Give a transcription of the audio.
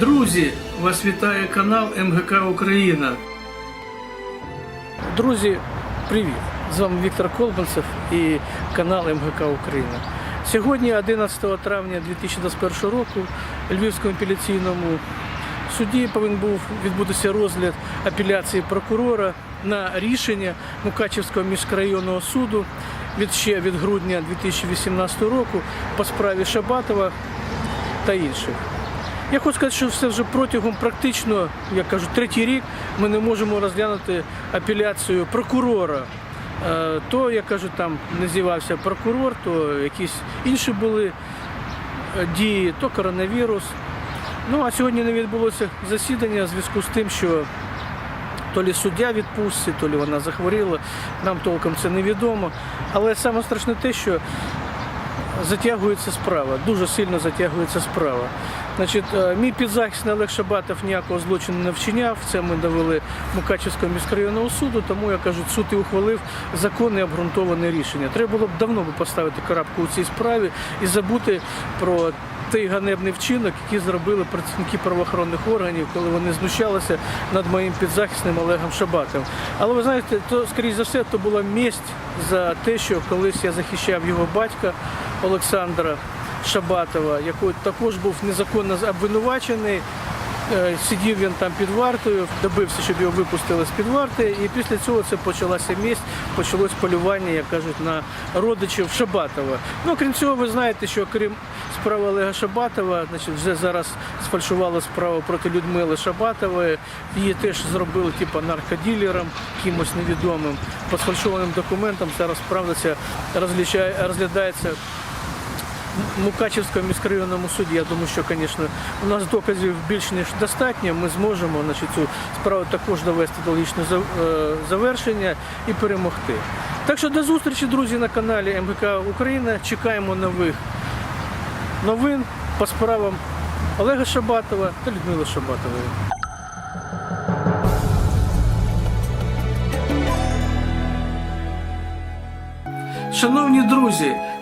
Друзі, вас вітає канал МГК Україна. Друзі, привіт! З вами Віктор Колбанцев і канал МГК Україна. Сьогодні, 11 травня 2021 року, Львівському апеляційному суді повинен був відбутися розгляд апеляції прокурора на рішення Мукачівського міськрайонного суду від ще від грудня 2018 року по справі Шабатова та інших. Я хочу сказати, що все вже протягом практично, як кажуть, третій рік ми не можемо розглянути апеляцію прокурора. Е, То, як кажуть, там не з'явився прокурор, то якісь інші були е, дії, то коронавірус. Ну а сьогодні не відбулося засідання в зв'язку з тим, що то лі суддя відпустці, то лі вона захворіла, нам толком це невідомо. Але саме страшне те, що затягується справа, дуже сильно затягується справа. Значить, е, мій підзахисний Олег Шабатов ніякого злочину не вчиняв. Це ми довели Мукачівського міськрайонного суду, тому я кажу, суд і ухвалив законне обґрунтоване рішення. Треба було б давно поставити крапку у цій справі і забути про той ганебний вчинок, який зробили працівники правоохоронних органів, коли вони знущалися над моїм підзахисним Олегом Шабатовим. Але ви знаєте, то скоріш за все, то була месть за те, що колись я захищав його батька Олександра Шабатова, який також був незаконно обвинувачений. Е, Сидів він там під вартою, добився, щоб його випустили з під варти, і після цього це почалася місць, почалось полювання, як кажуть, на родичів Шабатова. Ну, крім цього, ви знаєте, що крім справи Олега Шабатова, значить, вже зараз сфальшували справу проти Людмили Шабатової. Її теж зробили типу, наркоділером, кимось невідомим. По сфальшованим документам зараз справа розглядається Мукачівському міськрайонному суді, я думаю, що, звісно, у нас доказів більш ніж достатньо. Ми зможемо значить, цю справу також довести до логічного е, завершення і перемогти. Так що до зустрічі, друзі, на каналі МГК Україна. Чекаємо нових новин по справам Олега Шабатова та Людмили Шабатової. Шановні друзі,